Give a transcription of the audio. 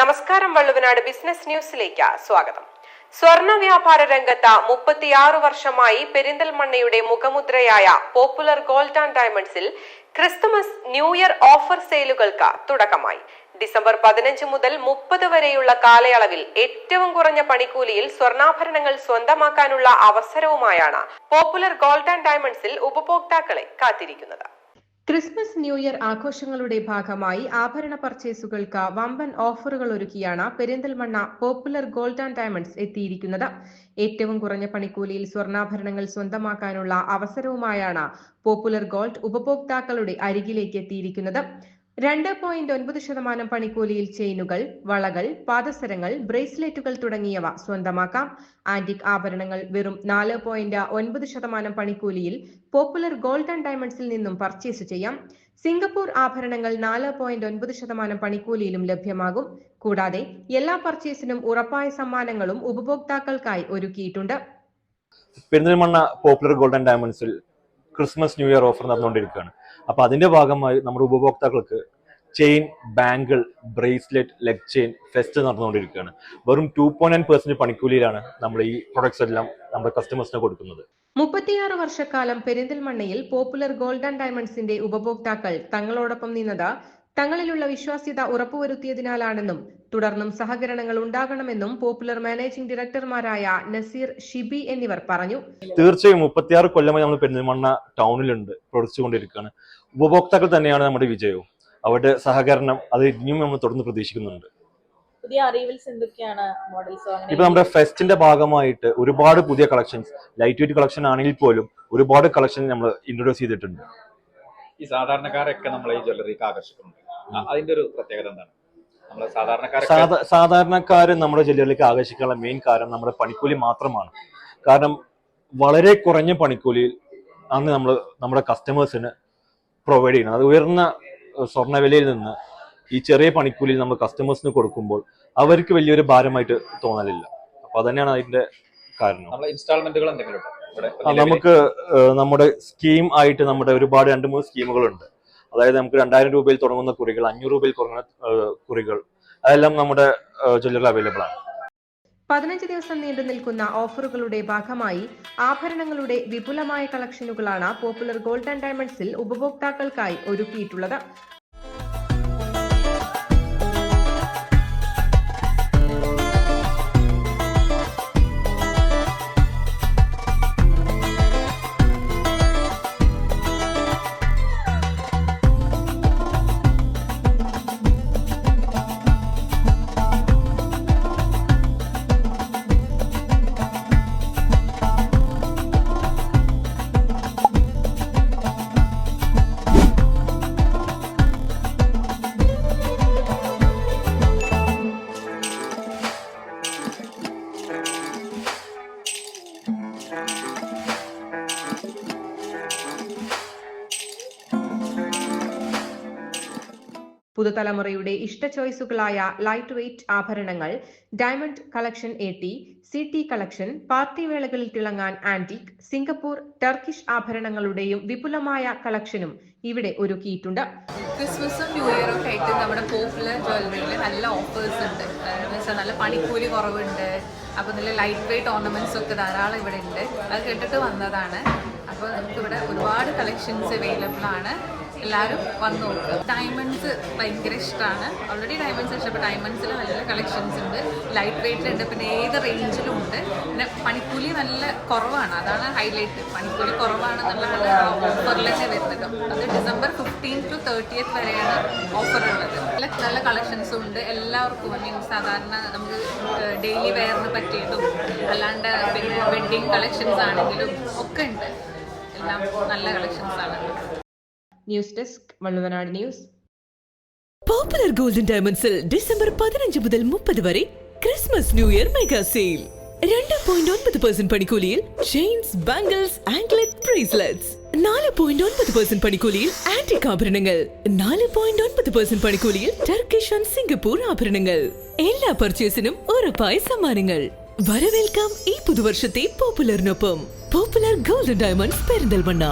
നമസ്കാരം വള്ളുവനാട് ബിസിനസ് ന്യൂസിലേക്ക് സ്വാഗതം. സ്വർണ വ്യാപാര രംഗത്ത് മുപ്പത്തിയാറ് വർഷമായി പെരിന്തൽമണ്ണയുടെ മുഖമുദ്രയായ പോപ്പുലർ ഗോൾഡ് ആൻഡ് ഡയമണ്ട്സിൽ ക്രിസ്തുമസ് ന്യൂ ഇയർ ഓഫർ സെയിലുകൾക്ക് തുടക്കമായി. ഡിസംബർ പതിനഞ്ച് മുതൽ മുപ്പത് വരെയുള്ള കാലയളവിൽ ഏറ്റവും കുറഞ്ഞ പണിക്കൂലിയിൽ സ്വർണാഭരണങ്ങൾ സ്വന്തമാക്കാനുള്ള അവസരവുമായാണ് പോപ്പുലർ ഗോൾഡ് ആൻഡ് ഡയമണ്ട്സിൽ ഉപഭോക്താക്കളെ കാത്തിരിക്കുന്നത്. ക്രിസ്മസ് ന്യൂ ഇയർ ആഘോഷങ്ങളുടെ ഭാഗമായി ആഭരണ പർച്ചേസുകൾക്ക് വമ്പൻ ഓഫറുകൾ ഒരുക്കിയാണ് Perinthalmanna popular gold and diamonds എത്തിയിരിക്കുന്നത്. ഏറ്റവും കുറഞ്ഞ പണിക്കൂലിയിൽ സ്വർണാഭരണങ്ങൾ സ്വന്തമാക്കാനുള്ള അവസരവുമായാണ് പോപ്പുലർ ഗോൾഡ് ഉപഭോക്താക്കളുടെ അരികിലേക്ക് എത്തിയിരിക്കുന്നത്. രണ്ട് പോയിന്റ് ഒൻപത് ശതമാനം പണിക്കൂലിയിൽ ചെയിനുകൾ വളകൾ പാദസരങ്ങൾ ബ്രേസ്ലെറ്റുകൾ തുടങ്ങിയവ സ്വന്തമാക്കാം. ആന്റിക് ആഭരണങ്ങൾ വെറും നാല് പോയിന്റ് ഒൻപത് ശതമാനം പണിക്കൂലിയിൽ പോപ്പുലർ ഗോൾഡ് ആൻഡ് ഡയമണ്ട്സിൽ നിന്നും പർച്ചേസ് ചെയ്യാം. സിംഗപ്പൂർ ആഭരണങ്ങൾ നാല് പോയിന്റ് ഒൻപത് ശതമാനം പണിക്കൂലിയിലും ലഭ്യമാകും. കൂടാതെ എല്ലാ പർച്ചേസിനും ഉറപ്പായ സമ്മാനങ്ങളും ഉപഭോക്താക്കൾക്കായി ഒരുക്കിയിട്ടുണ്ട്. പെരിന്തൽമണ്ണ പോപ്പുലർ ഗോൾഡൻ ഡയമണ്ട്സിൽ ക്രിസ്മസ് ന്യൂ ഇയർ ഓഫർ നടന്നുകൊണ്ടിരിക്കുകയാണ്. അപ്പൊ അതിന്റെ ഭാഗമായി നമ്മുടെ ഉപഭോക്താക്കൾക്ക് chain bangle bracelet leg chain fest നടന്നുകൊണ്ടിരിക്കുകയാണ്. വെറും ടു പോയിന്റ് നയൻ പെർസെന്റ് പണിക്കൂലിയിലാണ് നമ്മൾ ഈ പ്രൊഡക്ട്സ് എല്ലാം നമ്മുടെ കസ്റ്റമേഴ്സിന് കൊടുക്കുന്നത്. മുപ്പത്തിയാറ് വർഷക്കാലം പെരിന്തൽമണ്ണയിൽ പോപ്പുലർ ഗോൾഡ് ആൻഡ് ഡയമണ്ട്സിന്റെ ഉപഭോക്താക്കൾ തങ്ങളോടൊപ്പം നിന്നത് തങ്ങളിലുള്ള വിശ്വാസ്യത ഉറപ്പുവരുത്തിയതിനാലാണെന്നും തുടർന്നും സഹകരണങ്ങൾ ഉണ്ടാകണമെന്നും പോപ്പുലർ മാനേജിംഗ് ഡയറക്ടർമാരായ നസീർ ഷിബി എന്നിവർ പറഞ്ഞു. തീർച്ചയായും മുപ്പത്തിയാറ് കൊല്ലമായി നമ്മൾ പെരിന്തൽമണ്ണ ടൗണിലുണ്ട് പ്രവർത്തിച്ചുകൊണ്ടിരിക്കുകയാണ്. ഉപഭോക്താക്കൾ തന്നെയാണ് നമ്മുടെ വിജയവും. അവരുടെ സഹകരണം അത് ഇനിയും നമ്മൾ തുടർന്ന് പ്രതീക്ഷിക്കുന്നുണ്ട്. പുതിയ അറിവൽസ് എന്തൊക്കെയാണ് മോഡൽസോ അങ്ങനെ ഇപ്പൊ നമ്മുടെ ഫെസ്റ്റിന്റെ ഭാഗമായിട്ട് ഒരുപാട് പുതിയ കളക്ഷൻസ് ലൈറ്റ് വെയിറ്റ് കളക്ഷൻ ആണെങ്കിൽ പോലും ഒരുപാട് കളക്ഷൻ നമ്മൾ ഇൻട്രൊഡ്യൂസ് ചെയ്തിട്ടുണ്ട്. ഈ സാധാരണക്കാരൊക്കെ നമ്മളെ ഈ ജ്വല്ലറിക്ക് ആകർഷിക്കുന്നുണ്ട്. അതിന്റെ ഒരു പ്രത്യേകത എന്താണ്? സാധാരണക്കാര് നമ്മുടെ ജില്ലയിലേക്ക് ആകർഷിക്കാനുള്ള മെയിൻ കാരണം നമ്മുടെ പണിക്കൂലി മാത്രമാണ്. കാരണം വളരെ കുറഞ്ഞ പണിക്കൂലിയിൽ ആണ് നമ്മൾ നമ്മുടെ കസ്റ്റമേഴ്സിന് പ്രൊവൈഡ് ചെയ്യുന്നത്. അത് ഉയർന്ന സ്വർണവിലയിൽ നിന്ന് ഈ ചെറിയ പണിക്കൂലിയിൽ നമ്മൾ കസ്റ്റമേഴ്സിന് കൊടുക്കുമ്പോൾ അവർക്ക് വലിയൊരു ഭാരമായിട്ട് തോന്നലില്ല. അപ്പൊ അതന്നെയാണ് അതിന്റെ കാരണം. ഇൻസ്റ്റാൾമെന്റുകൾ എന്തെങ്കിലും നമുക്ക് നമ്മുടെ സ്കീം ആയിട്ട് നമ്മുടെ ഒരുപാട് രണ്ട് മൂന്ന് സ്കീമുകളുണ്ട് അതായത് നമുക്ക് രണ്ടായിരം രൂപയിൽ തുടങ്ങുന്ന കുറികൾ അഞ്ഞൂറ് രൂപയിൽ തുടങ്ങുന്ന കുറികൾ അതെല്ലാം നമ്മുടെ ജ്വല്ലറിൽ അവൈലബിൾ ആണ്. പതിനഞ്ച് ദിവസം നീണ്ടു നിൽക്കുന്ന ഓഫറുകളുടെ ഭാഗമായി ആഭരണങ്ങളുടെ വിപുലമായ കളക്ഷനുകളാണ് പോപ്പുലർ ഗോൾഡ് ആൻഡ് ഡയമണ്ട്സിൽ ഉപഭോക്താക്കൾക്കായി ഒരുക്കിയിട്ടുള്ളത്. പുതുതലമുറയുടെ ഇഷ്ട ചോയ്സുകളായ ലൈറ്റ് വെയ്റ്റ് ആഭരണങ്ങൾ diamond collection A T C T collection party വേളകളിൽ തിളങ്ങാൻ ആന്റിക് സിംഗപ്പൂർ ടർക്കിഷ് ആഭരണങ്ങളുടെയും വിപുലമായ കളക്ഷനും ഇവിടെ ഒരുക്കിയിട്ടുണ്ട്. ക്രിസ്മസും ന്യൂ ഇയറും ഒക്കെ ആയിട്ട് നമ്മുടെ പോപ്പുലർ ജ്വല്ലറിയിൽ നല്ല ഓഫേഴ്സ് ഉണ്ട്. നല്ല പണിക്കൂലി കുറവുണ്ട്. അപ്പോൾ നല്ല ലൈറ്റ് വെയ്റ്റ് ഓർണമെന്റ്സ് ഒക്കെ ധാരാളം ഇവിടെ ഉണ്ട്. അത് കേട്ടിട്ട് വന്നതാണ്. അപ്പൊ നമുക്ക് ഇവിടെ ഒരുപാട് കളക്ഷൻസ് അവൈലബിൾ ആണ്. എല്ലാവരും വന്നു നോക്കുക ഡയമണ്ട്സ് ഭയങ്കര ഇഷ്ടമാണ് ഓൾറെഡി ഡയമണ്ട്സ് ഇഷ്ടപ്പെട്ട ഡയമണ്ട്സിൽ നല്ല കളക്ഷൻസ് ഉണ്ട്. ലൈറ്റ് വെയിറ്റിലുണ്ട് പിന്നെ ഏത് റേഞ്ചിലും ഉണ്ട്. പിന്നെ പണിക്കൂലി നല്ല കുറവാണ്. അതാണ് ഹൈലൈറ്റ് പണിക്കൂലി കുറവാണ് എന്നുള്ള നല്ല ഓഫറിൽ തന്നെ വരുന്നത്. അത് ഡിസംബർ ഫിഫ്റ്റീൻ ടു തേർട്ടിയത്ത് വരെയാണ് ഓഫർ ഉള്ളത്. നല്ല നല്ല കളക്ഷൻസും ഉണ്ട്. എല്ലാവർക്കും ഐ മീൻ സാധാരണ നമുക്ക് ഡെയിലി വെയറിന് പറ്റിയതും അല്ലാണ്ട് പിന്നെ വെഡ്ഡിങ് കളക്ഷൻസ് ആണെങ്കിലും ഒക്കെ ഉണ്ട്. എല്ലാം നല്ല കളക്ഷൻസ് ആണ്. News desk Valluvanad news. Popular gold and ഡയമണ്ട്സിൽ ഡിസംബർ പതിനഞ്ച് മുതൽ മുപ്പത് വരെ Christmas new year mega sale രണ്ട് പോയിന്റ് ഒൻപത് പെർസെന്റ് പണിക്കൂലിയിൽ ചെയിൻസ് ബാംഗിൾസ് ആംഗ്ലറ്റ് ബ്രേസ്ലെറ്റ്സ് നാല് പോയിന്റ് ഒൻപത് പെർസെന്റ് പണിക്കൂലിയിൽ ആന്റിക് ആഭരണങ്ങൾ. നാല് പോയിന്റ് ഒൻപത് പെർസെന്റ് പണിക്കൂലിയിൽ ടർക്കിഷ് ആൻഡ് സിംഗപ്പൂർ ആഭരണങ്ങൾ. എല്ലാ പർച്ചേസിനും ഉറപ്പായ സമ്മാനങ്ങൾ. വരവേൽക്കാം ഈ പുതുവർഷത്തെ പോപ്പുലറിനൊപ്പം പോപ്പുലർ ഗോൾഡൻ ഡയമണ്ട്സ് പെരിന്തൽമണ്ണ.